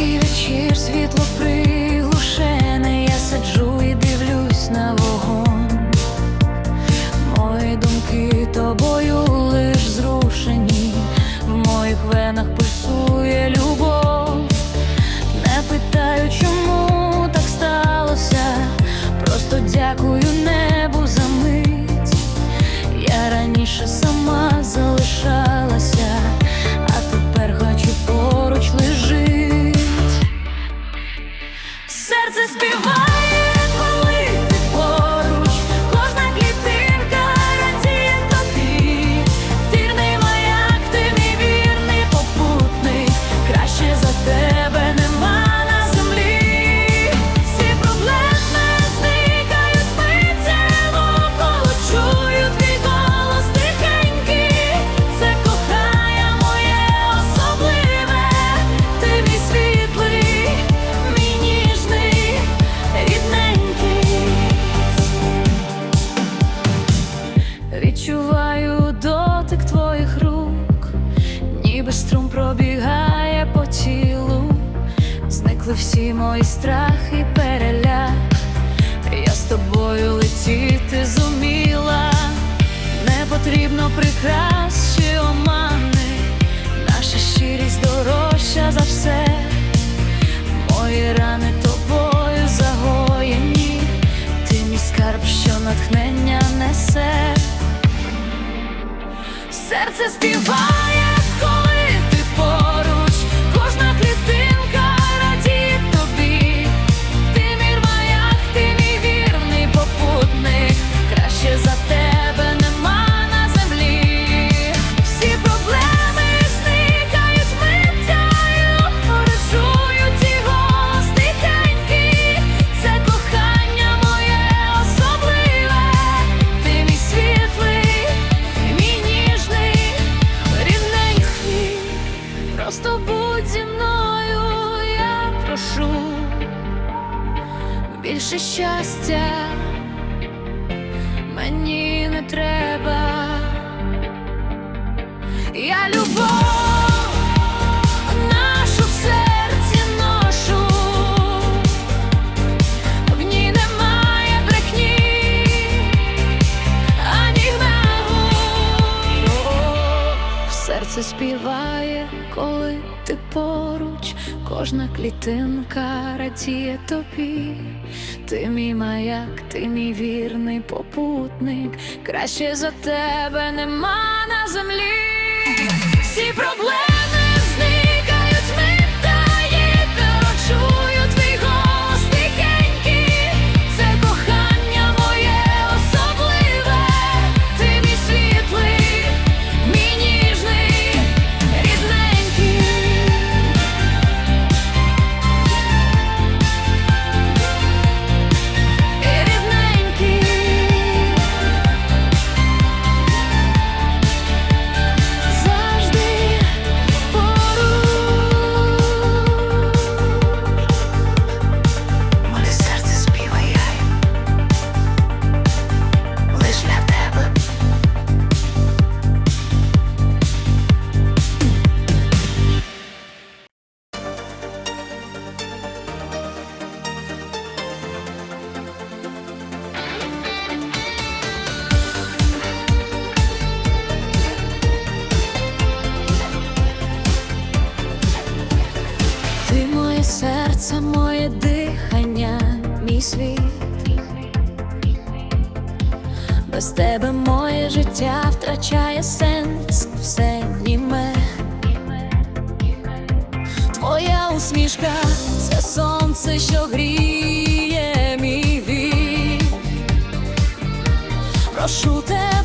Тихий вечір світло при. Мої страхи переляк. Я з тобою летіти зуміла, не потрібно прикрас чи омани, наша щирість дорожча за все. Мої рани тобою загоєні, ти мій скарб, що натхнення несе. Серце співає, Я любов нашу серці ношу, в ній немає брехні, ані гневу. Серце співає, коли ти поруч, кожна клітинка радіє тобі. Ти мій маяк, ти мій вірний попутник. Краще за тебе нема на землі. Всі проблеми моє дихання, мій світ. Без тебе моє життя втрачає сенс, все німе. Твоя усмішка це сонце, що гріє мій вік. Прошу тебе,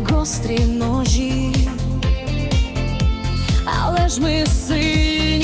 як гострі ножі. Але ж ми сильні,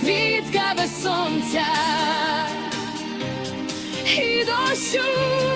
квітка без сонця і дощу.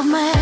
Світ завмер,